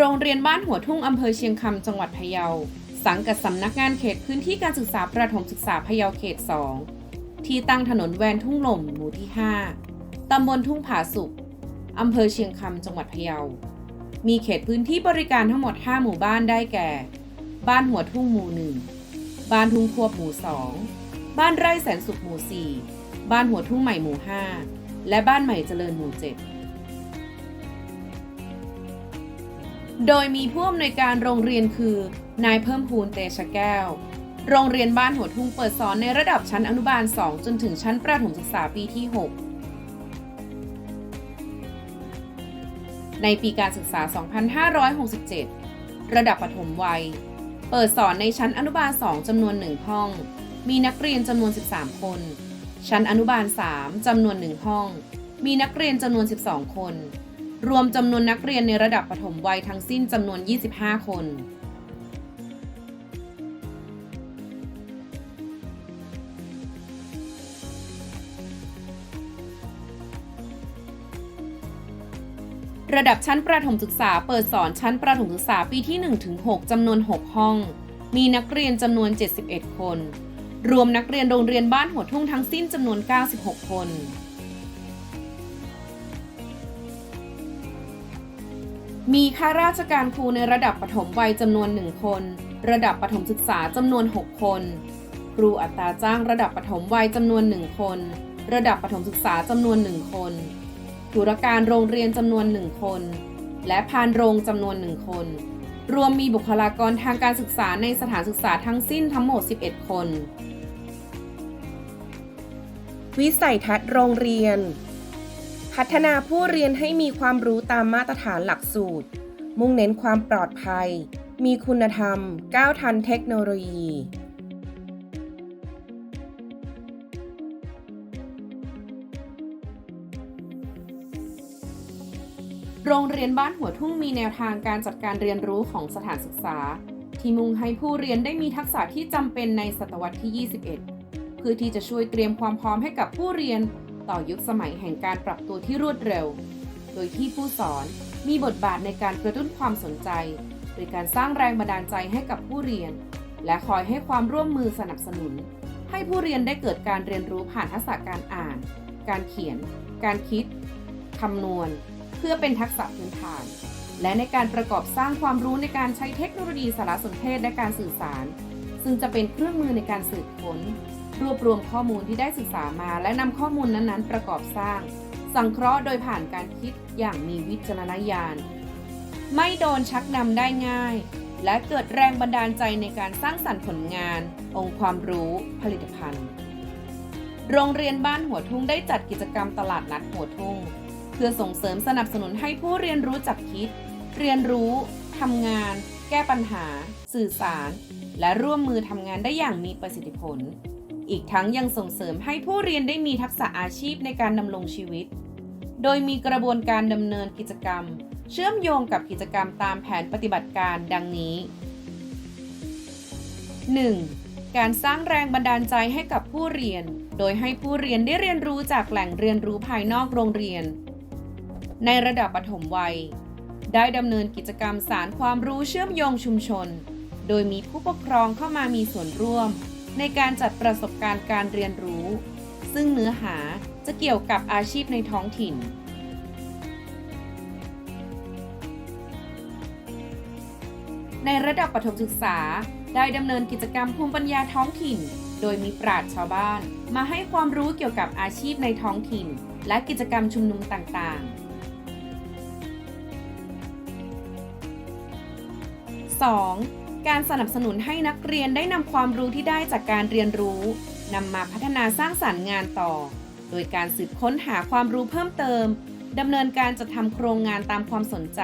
โรงเรียนบ้านหัวทุ่งอำเภอเชียงคำจังหวัดพะเยา สังกัดสำนักงานเขตพื้นที่การศึกษาประถมศึกษาพะเยาเขต 2 ที่ตั้งถนนแวนทุ่งหล่มหมู่ที่ 5 ตำบลทุ่งผาสุกอำเภอเชียงคำจังหวัดพะเยา มีเขตพื้นที่บริการทั้งหมด 5 หมู่บ้านได้แก่ บ้านหัวทุ่งหมู่หนึ่งบ้านทุ่งควบหมู่2บ้านไร่แสนสุขหมู่ 4 บ้านหัวทุ่งใหม่หมู่ 5 และบ้านใหม่เจริญหมู่ 7 โดยมีผู้อำนวยการโรงเรียนคือนายเพิ่มพูนเตชะแก้ว โรงเรียนบ้านหัวทุ่งเปิดสอนในระดับชั้นอนุบาล 2 จนถึงชั้นประถมศึกษาปีที่ 6 ในปีการศึกษา 2567 ระดับประถมวัย เปิดสอนในชั้นอนุบาล 2 จำนวน 1 ห้อง มีนักเรียนจำนวน 13 คน ชั้นอนุบาล 3 จำนวน 1 ห้อง มีนักเรียนจำนวน 12 คน รวมจำนวนนักเรียนในระดับประถมวัยทั้งสิ้นจำนวน 25 คน ระดับชั้นประถมศึกษาเปิดสอนชั้นประถมศึกษาปีที่ 1-6จำนวน 6 ห้อง มีนักเรียนจำนวน 71 คน รวมนักเรียนโรงเรียนบ้านหัวทุ่งทั้งสิ้นจำนวน 96 คน มีข้าราชการครูในระดับปฐมวัยจำนวน 1 คน ระดับประถมศึกษาจำนวน 6 คน ครูอัตราจ้างระดับปฐมวัยจำนวน 1 คน ระดับประถมศึกษาจำนวน 1 คนธุรการโรงเรียนจำนวน 1 คน และพานโรงจำนวน 1 คน รวมมีบุคลากรทางการศึกษาในสถานศึกษาทั้งสิ้นทั้งหมด 11 คน วิสัยทัศน์โรงเรียน พัฒนาผู้เรียนให้มีความรู้ตามมาตรฐานหลักสูตร มุ่งเน้นความปลอดภัย มีคุณธรรม ก้าวทันเทคโนโลยี โรงเรียนบ้านหัวทุ่งมีแนวทางการจัดการเรียนรู้ของสถานศึกษา ที่มุ่งให้ผู้เรียนได้มีทักษะที่จำเป็นในศตวรรษที่ 21 เพื่อที่จะช่วยเตรียมความพร้อมให้กับผู้เรียน ต่อยุคสมัยแห่งการปรับตัวที่รวดเร็ว โดยที่ผู้สอนมีบทบาทในการกระตุ้นความสนใจ โดยการสร้างแรงบันดาลใจให้กับผู้เรียน และคอยให้ความร่วมมือสนับสนุน ให้ผู้เรียนได้เกิดการเรียนรู้ผ่านทักษะการอ่าน การเขียน การคิด คำนวณ เพื่อเป็นทักษะพื้นฐาน และในการประกอบสร้างความรู้ในการใช้เทคโนโลยีสารสนเทศและการสื่อสาร ซึ่งจะเป็นเครื่องมือในการสืบค้น รวบรวมข้อมูลที่ได้ศึกษามาและนำข้อมูลนั้นๆ ประกอบสร้าง สังเคราะห์โดยผ่านการคิดอย่างมีวิจารณญาณ ไม่โดนชักนำได้ง่าย และเกิดแรงบันดาลใจในการสร้างสรรค์ผลงาน องค์ความรู้ ผลิตภัณฑ์ โรงเรียนบ้านหัวทุ่งได้จัดกิจกรรมตลาดนัดหัวทุ่ง เพื่อส่งเสริมสนับสนุนให้ผู้เรียนรู้จักคิด เรียนรู้ทำงาน แก้ปัญหา สื่อสาร และร่วมมือทำงานได้อย่างมีประสิทธิผล อีกทั้งยังส่งเสริมให้ผู้เรียนได้มีทักษะอาชีพในการดำรงชีวิต โดยมีกระบวนการดำเนินกิจกรรม เชื่อมโยงกับกิจกรรมตามแผนปฏิบัติการดังนี้ 1. การสร้างแรงบันดาลใจให้กับผู้เรียน โดยให้ผู้เรียนได้เรียนรู้จากแหล่งเรียนรู้ภายนอกโรงเรียน ในระดับปฐมวัย ได้ดำเนินกิจกรรมสารความรู้เชื่อมโยงชุมชน โดยมีผู้ปกครองเข้ามามีส่วนร่วม ในการจัดประสบการณ์การเรียนรู้ ซึ่งเนื้อหาจะเกี่ยวกับอาชีพในท้องถิ่น ในระดับประถมศึกษาได้ดำเนินกิจกรรมภูมิปัญญาท้องถิ่น โดยมีปราชญ์ชาวบ้าน มาให้ความรู้เกี่ยวกับอาชีพในท้องถิ่น และกิจกรรมชุมนุมต่างๆ 2. การสนับสนุนให้นักเรียนได้นำความรู้ที่ได้จากการเรียนรู้นำมาพัฒนาสร้างสรรค์งานต่อ โดยการสืบค้นหาความรู้เพิ่มเติมดำเนินการจัดทำโครงงานตามความสนใจ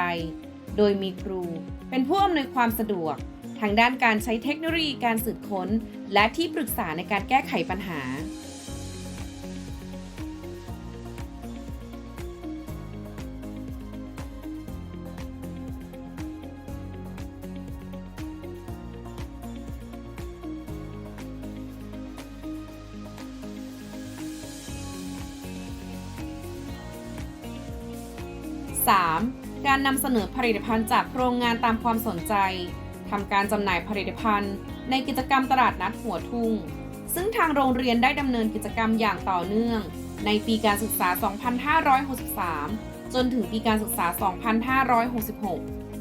โดยมีครู เป็นผู้อำนวยความสะดวก ทางด้านการใช้เทคโนโลยีการสืบค้น และที่ปรึกษาในการแก้ไขปัญหา 3. การนำเสนอผลิตภัณฑ์จากโรงงานตามความสนใจทำการจำหน่ายผลิตภัณฑ์ ในกิจกรรมตลาดนัดหัวทุ่ง ซึ่งทางโรงเรียนได้ดำเนินกิจกรรมอย่างต่อเนื่อง ในปีการศึกษา 2563 จนถึงปีการศึกษา 2566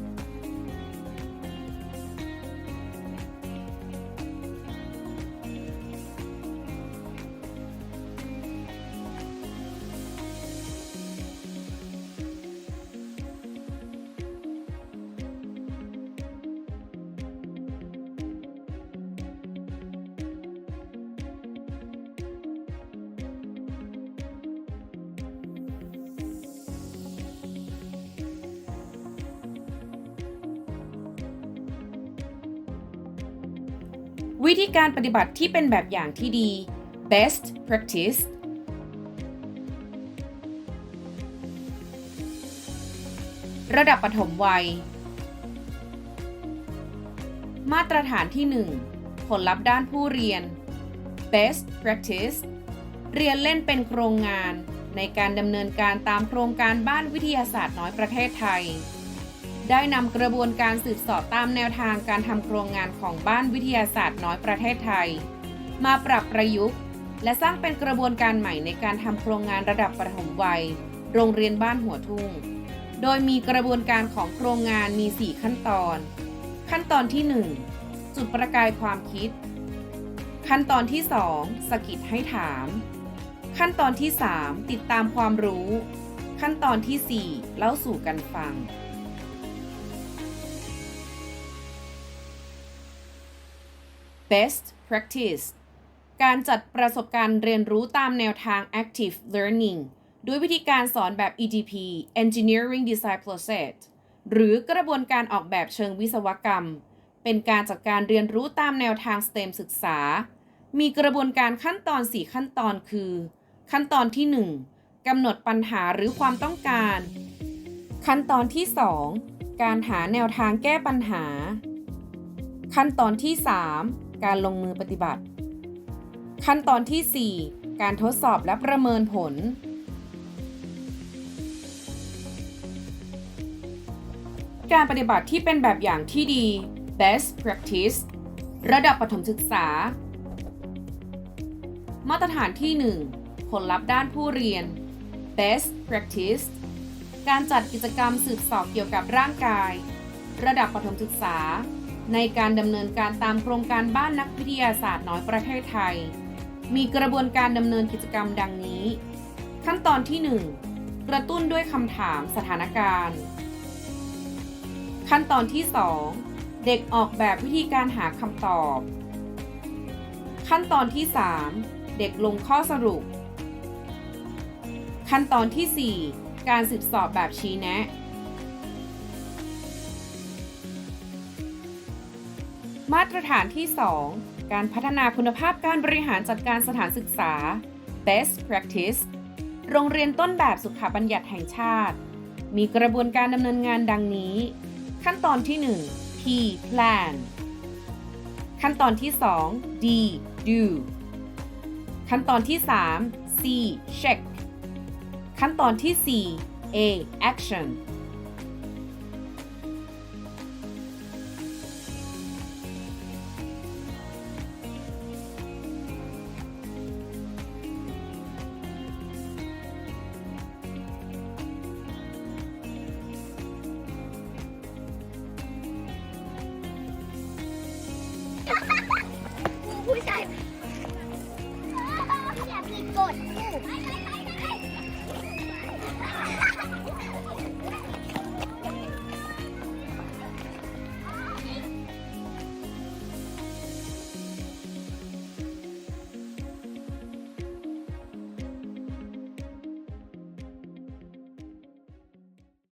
วิธีการปฏิบัติที่เป็นแบบอย่างที่ดี best practice ระดับปฐมวัย มาตรฐานที่ 1 ผลลัพธ์ด้านผู้เรียน best practice เรียนเล่นเป็นโครงงานในการดำเนินการตามโครงการบ้านวิทยาศาสตร์น้อยประเทศไทย ได้นำกระบวนการสืบสอบตามแนวทางการทำโครงงานของบ้านวิทยาศาสตร์น้อยประเทศไทย มาปรับประยุกต์ และสร้างเป็นกระบวนการใหม่ในการทำโครงงานระดับประถมวัย โรงเรียนบ้านหัวทุ่ง โดยมีกระบวนการของโครงงานมี 4 ขั้นตอน ขั้นตอนที่ 1 จุดประกายความคิด ขั้นตอนที่ 2 สกิดให้ถาม ขั้นตอนที่ 3 ติดตามความรู้ ขั้นตอนที่ 4 เล่าสู่กันฟัง Best Practice การจัดประสบการณ์เรียนรู้ตามแนวทาง Active Learning ด้วยวิธีการสอนแบบ EDP Engineering Design Process หรือกระบวนการออกแบบเชิงวิศวกรรม เป็นการจัดการเรียนรู้ตามแนวทาง STEM ศึกษา มีกระบวนการขั้นตอน 4 ขั้นตอนคือ ขั้นตอนที่ 1กำหนดปัญหาหรือความต้องการ ขั้นตอนที่ 2 การหาแนวทางแก้ปัญหา ขั้นตอนที่ 3 การลงมือปฏิบัติ ขั้นตอนที่ 4 การทดสอบและประเมินผล การปฏิบัติที่เป็นแบบอย่างที่ดี best practice ระดับประถมศึกษา มาตรฐานที่ 1 ผลลัพธ์ด้านผู้เรียน best practice การจัดกิจกรรมสืบสอบเกี่ยวกับร่างกาย ระดับประถมศึกษา ในการดำเนินการตามโครงการบ้านนักวิทยาศาสตร์น้อยประเทศไทย มีกระบวนการดำเนินกิจกรรมดังนี้ ขั้นตอนที่ 1 กระตุ้นด้วยคำถามสถานการณ์ ขั้นตอนที่ 2 เด็กออกแบบวิธีการหาคำตอบ ขั้นตอนที่ 3 เด็กลงข้อสรุป ขั้นตอนที่ 4 การสืบสอบแบบชี้แนะ มาตรฐานที่ 2 การพัฒนาคุณภาพการบริหารจัดการสถานศึกษา best practice โรงเรียนต้นแบบสุขบัญญัติแห่งชาติ มีกระบวนการดำเนินงานดังนี้ ขั้นตอนที่ 1 P plan ขั้นตอนที่ 2 D do ขั้นตอนที่ 3 C check ขั้นตอนที่ 4 A action